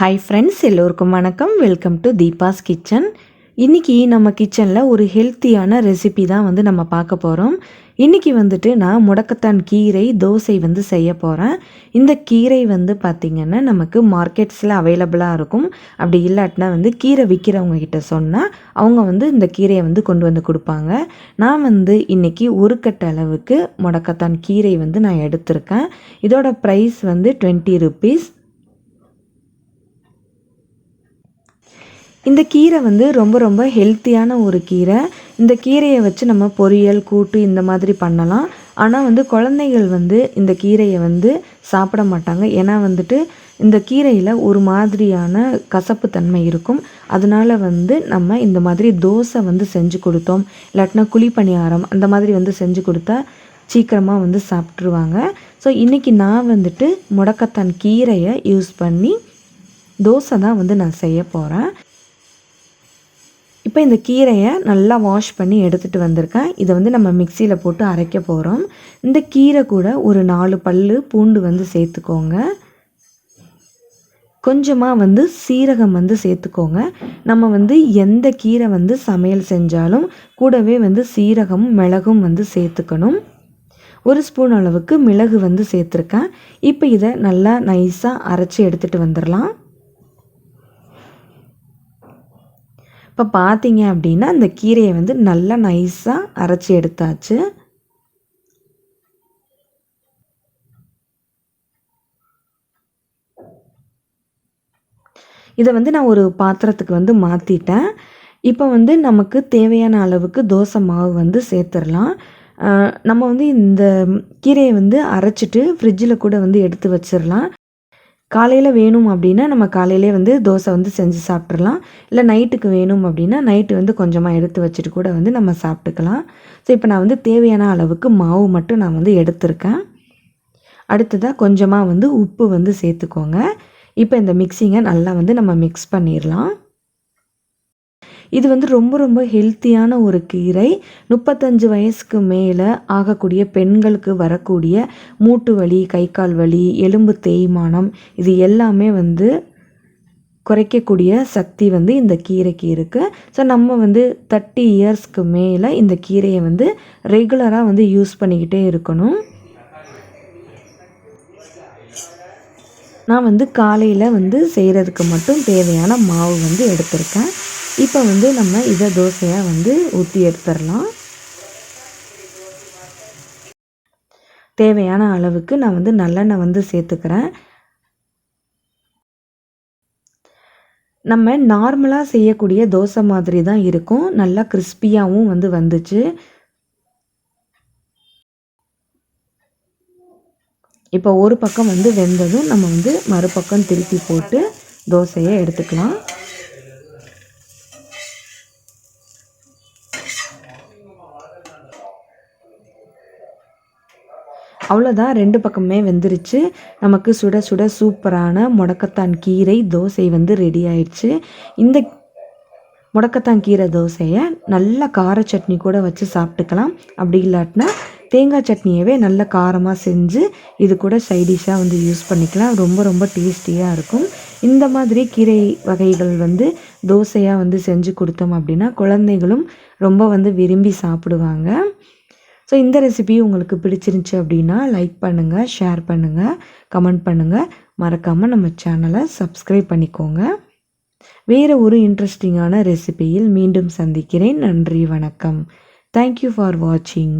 Hi friends எல்லோருக்கும் வணக்கம். Welcome to Deepa's kitchen இன்றைக்கி நம்ம கிச்சனில் ஒரு ஹெல்த்தியான ரெசிபி தான் வந்து நம்ம பார்க்க போகிறோம் இன்றைக்கி வந்துட்டு நான் முடக்கத்தான் கீரை தோசை வந்து செய்ய போகிறேன் இந்த கீரை வந்து பார்த்திங்கன்னா நமக்கு மார்க்கெட்ஸில் அவைலபிளாக இருக்கும். அப்படி இல்லாட்டினா வந்து கீரை விற்கிறவங்க கிட்ட சொன்னால் அவங்க வந்து இந்த கீரையை வந்து கொண்டு வந்து கொடுப்பாங்க. நான் வந்து இன்றைக்கி ஒரு கட்ட அளவுக்கு முடக்கத்தான் கீரை வந்து நான் எடுத்திருக்கேன். இதோட ப்ரைஸ் வந்து டுவெண்ட்டி ருபீஸ் இந்த கீரை வந்து ரொம்ப ரொம்ப ஹெல்த்தியான ஒரு கீரை. இந்த கீரையை வச்சு நம்ம பொரியல் கூட்டு இந்த மாதிரி பண்ணலாம். ஆனால் வந்து குழந்தைகள் வந்து இந்த கீரையை வந்து சாப்பிட மாட்டாங்க. ஏன்னா வந்துட்டு இந்த கீரையில் ஒரு மாதிரியான கசப்பு தன்மை இருக்கும். அதனால் வந்து நம்ம இந்த மாதிரி தோசை வந்து செஞ்சு கொடுத்தோம். இல்லாட்டினா குழிப்பணியாரம் அந்த மாதிரி வந்து செஞ்சு கொடுத்தா சீக்கிரமாக வந்து சாப்பிட்ருவாங்க ஸோ இன்றைக்கி நான் வந்துட்டு முடக்கத்தான் கீரையை யூஸ் பண்ணி தோசை தான் வந்து நான் செய்ய போகிறேன் இப்போ இந்த கீரையை நல்லா வாஷ் பண்ணி எடுத்துகிட்டு வந்திருக்கேன். இதை வந்து நம்ம மிக்சியில் போட்டு அரைக்க போகிறோம் இந்த கீரை கூட ஒரு நாலு பல் பூண்டு வந்து சேர்த்துக்கோங்க. கொஞ்சமாக வந்து சீரகம் வந்து சேர்த்துக்கோங்க. நம்ம வந்து எந்த கீரை வந்து சமையல் செஞ்சாலும் கூடவே வந்து சீரகமும் மிளகும் வந்து சேர்த்துக்கணும். ஒரு ஸ்பூன் அளவுக்கு மிளகு வந்து சேர்த்துருக்கேன். இப்போ இதை நல்லா நைஸாக அரைச்சி எடுத்துகிட்டு வந்துடலாம். இப்போ பார்த்தீங்க அப்படின்னா அந்த கீரையை வந்து நல்லா நைஸாக அரைச்சி எடுத்தாச்சு. இதை வந்து நான் ஒரு பாத்திரத்துக்கு வந்து மாற்றிட்டேன் இப்போ வந்து நமக்கு தேவையான அளவுக்கு தோசை மாவு வந்து சேர்த்துடலாம். நம்ம வந்து இந்த கீரையை வந்து அரைச்சிட்டு ஃப்ரிட்ஜில் கூட வந்து எடுத்து வச்சிடலாம். காலையில் வேணும் அப்படின்னா நம்ம காலையிலே வந்து தோசை வந்து செஞ்சு சாப்பிட்றலாம் இல்லை நைட்டுக்கு வேணும் அப்படின்னா நைட்டு வந்து கொஞ்சமாக எடுத்து வச்சுட்டு கூட வந்து நம்ம சாப்பிட்டுக்கலாம். ஸோ இப்போ நான் வந்து தேவையான அளவுக்கு மாவு மட்டும் நான் வந்து எடுத்திருக்கேன். அடுத்ததாக கொஞ்சமாக வந்து உப்பு வந்து சேர்த்துக்கோங்க. இப்போ இந்த மிக்சிங்கை நல்லா வந்து நம்ம மிக்ஸ் பண்ணிடலாம் இது வந்து ரொம்ப ரொம்ப ஹெல்த்தியான ஒரு கீரை. முப்பத்தஞ்சு வயசுக்கு மேலே ஆகக்கூடிய பெண்களுக்கு வரக்கூடிய மூட்டு வலி கை கால் வலி எலும்பு தேய்மானம் இது எல்லாமே வந்து குறைக்கக்கூடிய சக்தி வந்து இந்த கீரைக்கு இருக்குது ஸோ நம்ம வந்து தேர்ட்டி இயர்ஸ்க்கு மேலே இந்த கீரையை வந்து ரெகுலராக வந்து யூஸ் பண்ணிக்கிட்டே இருக்கணும். நான் வந்து காலையில் வந்து செய்கிறதுக்கு மட்டும் தேவையான மாவு வந்து எடுத்திருக்கேன். இப்போ வந்து நம்ம இதை தோசையாக வந்து ஊற்றி எடுத்துடலாம். தேவையான அளவுக்கு நான் வந்து நல்லெண்ணெய் வந்து சேர்த்துக்கிறேன். நம்ம நார்மலாக செய்யக்கூடிய தோசை மாதிரி தான் இருக்கும். நல்லா கிறிஸ்பியாகவும் வந்து வந்துச்சு. இப்போ ஒரு பக்கம் வந்து வெந்ததும் நம்ம வந்து மறுபக்கம் திருப்பி போட்டு தோசையை எடுத்துக்கலாம். அவ்வளோதான் ரெண்டு பக்கமே வெந்துருச்சு. நமக்கு சுட சுட சூப்பரான முடக்கத்தான் கீரை தோசை வந்து ரெடி ஆயிடுச்சு. இந்த முடக்கத்தான் கீரை தோசையை நல்ல கார சட்னி கூட வச்சு சாப்பிட்டுக்கலாம். அப்படி இல்லாட்டினா தேங்காய் சட்னியவே நல்ல காரமாக செஞ்சு இது கூட சைடிஷாக வந்து யூஸ் பண்ணிக்கலாம். ரொம்ப ரொம்ப டேஸ்டியாக இருக்கும். இந்த மாதிரி கீரை வகைகள் வந்து தோசையாக வந்து செஞ்சு கொடுத்தோம் அப்படின்னா குழந்தைகளும் ரொம்ப வந்து விரும்பி சாப்பிடுவாங்க. ஸோ இந்த ரெசிபி உங்களுக்கு பிடிச்சிருந்துச்சி அப்படின்னா லைக் பண்ணுங்கள் ஷேர் பண்ணுங்கள் கமெண்ட் பண்ணுங்கள் மறக்காமல் நம்ம சேனலை சப்ஸ்கிரைப் பண்ணிக்கோங்க. வேறு ஒரு இன்ட்ரெஸ்டிங்கான ரெசிபியில் மீண்டும் சந்திக்கிறேன். நன்றி வணக்கம். தேங்க்யூ ஃபார் வாட்சிங்